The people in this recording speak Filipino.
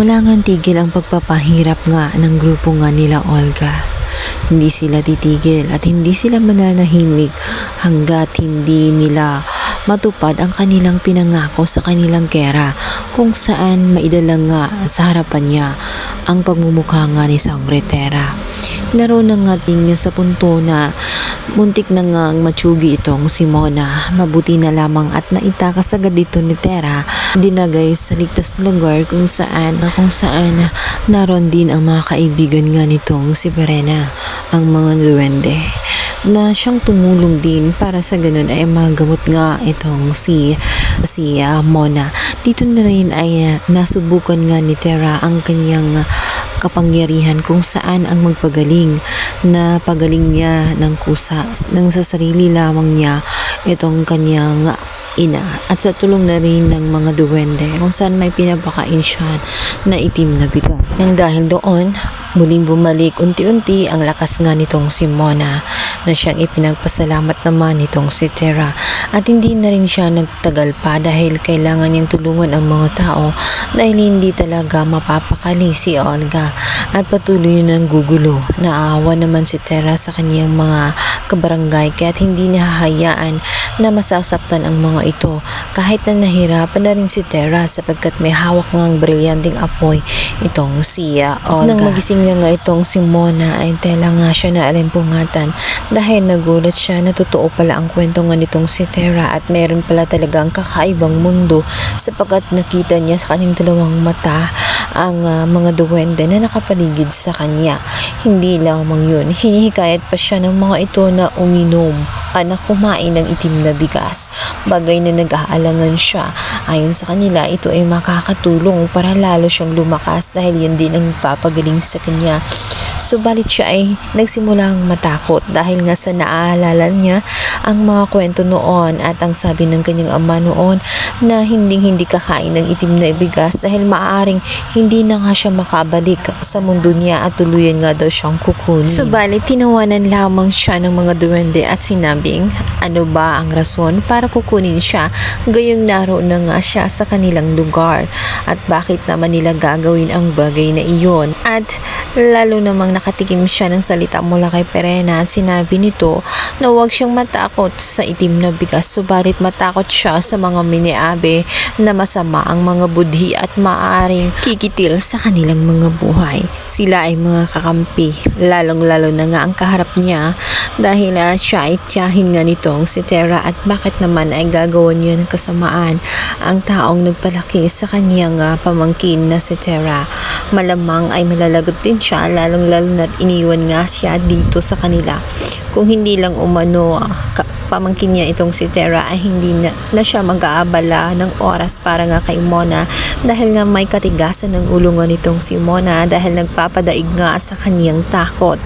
Wala nga tigil ang pagpapahirap nga ng grupo nga nila Olga. Hindi sila titigil at hindi sila mananahimik hanggat hindi nila matupad ang kanilang pinangako sa kanilang kera kung saan maidalang nga sa harapan niya ang pagmumukha nga ni Sangretera. Naroon na nga din niya sa punto na muntik na nga matsugi itong si Mona. Mabuti na lamang at naitakas agad dito ni Tera. Dinagay sa ligtas na lugar kung saan, kung saan naroon din ang mga kaibigan nga nitong si Perena, ang mga duwende na siyang tumulong din para sa ganun ay magamot nga itong si si ah, Mona. Dito na rin ay ah, nasubukan nga ni Tera ang kanyang kapangyarihan kung saan ang magpagaling na pagaling niya ng kusa nang sa sarili lamang niya itong kanyang ina at sa tulong na rin ng mga duwende kung saan may pinapakain siya na itim na bigas. Nang dahil doon, muling bumalik unti-unti ang lakas nga nitong si Mona na siyang ipinagpasalamat naman nitong si Tera at hindi na rin siya nagtagal pa dahil kailangan niyang tulungan ang mga tao dahil hindi talaga mapapakali si Olga at patuloy na gugulo. Naawa naman si Tera sa kanyang mga kabarangay kaya't hindi nahahayaan na masasaktan ang mga ito kahit na nahirapan na rin si Tera sapagkat may hawak ngang brilyanteng apoy itong si uh, Olga. Nang magising niya nga itong si Mona. Ay tela nga siya na alimpungatan dahil nagulat siya na totoo pala ang kwento nga nitong si Tera at meron pala talagang kakaibang mundo sapagkat nakita niya sa kanyang dalawang mata ang ah, mga duwende na nakapaligid sa kanya. Hindi lamang yun, hinihikayat pa siya ng mga ito na uminom ah, na kumain ng itim na bigas. Bagay na nag-aalangan siya. Ayon sa kanila, ito ay makakatulong para lalo siyang lumakas dahil yan din ang papagaling sa kanya. Subalit siya ay nagsimulang matakot dahil nga sa naaalala niya ang mga kwento noon at ang sabi ng kanyang ama noon na hindi hindi kakain ng itim na bigas dahil maaring hindi na nga siya makabalik sa mundo niya at tuluyan nga daw siyang kukunin. Subalit tinawanan lamang siya ng mga duwende at sinabing ano ba ang rason para kukunin siya? Gayong naroon na nga siya sa kanilang lugar. At bakit naman nila gagawin ang bagay na iyon? At lalo namang nakatikim siya ng salita mula kay Perena at sinabi nito na huwag siyang matakot sa itim na bigas subalit matakot siya sa mga miniabe na masama ang mga budhi at maaring kikitil sa kanilang mga buhay. Sila ay mga kakampi, lalong-lalo na nga ang kaharap niya dahil ah, siya ay tiyahin nga nitong si Tera at bakit naman ay gagawa niya ng kasamaan ang taong nagpalaki sa kanyang ah, pamangkin na si Tera. Malamang ay malalagot din siya lalong-lalo na't iniwan nga siya dito sa kanila. Kung hindi lang umano ka- pamangkin niya itong si Tera ay hindi na, na siya mag-aabala ng oras para nga kay Mona dahil nga may katigasan ng ulo nga nitong si Mona dahil nagpapadaig nga sa kanyang takot.